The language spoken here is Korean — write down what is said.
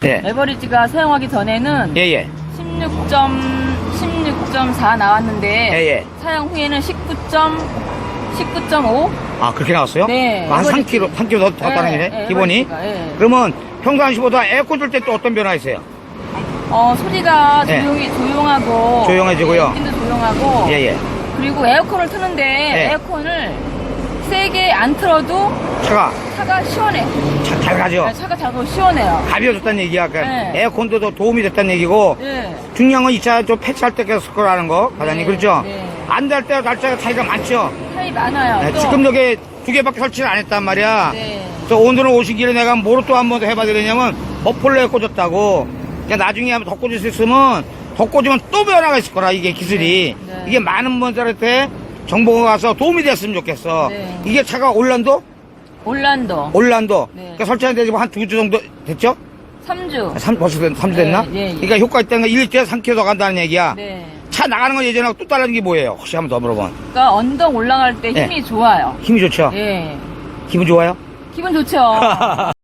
네. 에버리지가 사용하기 전에는 예, 예. 16. 16.4 나왔는데 예, 예. 사용 후에는 19. 19.5 아, 그렇게 나왔어요? 네. 한 에버리지. 3kg, 3kg 더, 더 따는 게네, 기본이? 에버리지가, 예. 그러면 평상시보다 에어컨 줄 때 또 어떤 변화 있어요? 어, 소리가 네. 조용히, 조용하고 조용해지고요. 예, 느낌도 조용하고 예, 예. 그리고 에어컨을 트는데 네. 에어컨을 세게 안 틀어도 차가 차가 시원해. 차, 잘 가죠? 네, 차가 자고 시원해요. 가벼워졌다는 얘기야. 그러니까 네. 에어컨도 더 도움이 됐다는 얘기고, 예. 중요한 건 이 차좀 패치할 때 계속 거라는 거, 과장님. 네, 그렇죠? 네. 안달 때와 달 때가 차이가 많죠? 차이 많아요. 네, 또. 지금 여기 두 개밖에 설치를 안 했단 말이야. 네. 그래서 오늘은 오신 길에 내가 뭐로 또 한 번 더 해봐야 되냐면 머플러에 꽂았다고. 그러니까 나중에 한번 더 꽂을 수 있으면 더 꽂으면 또 변화가 있을 거라 이게 기술이. 네, 네. 이게 많은 분들한테 정보가 와서 도움이 됐으면 좋겠어. 네. 이게 차가 올란도? 올란도. 올란도. 네. 그러니까 설치한 지 지금 한 두 주 정도 됐죠? 3주. 삼, 벌써 됐, 3주 됐나? 네, 예, 예. 그러니까 효과 있다는 건 1주에 3km 더 간다는 얘기야. 네. 차 나가는 건 예전하고 또 다른 게 뭐예요? 혹시 한번 더 물어봐. 그러니까 언덕 올라갈 때 네. 힘이 좋아요. 힘이 좋죠? 예. 기분 좋아요? 기분 좋죠.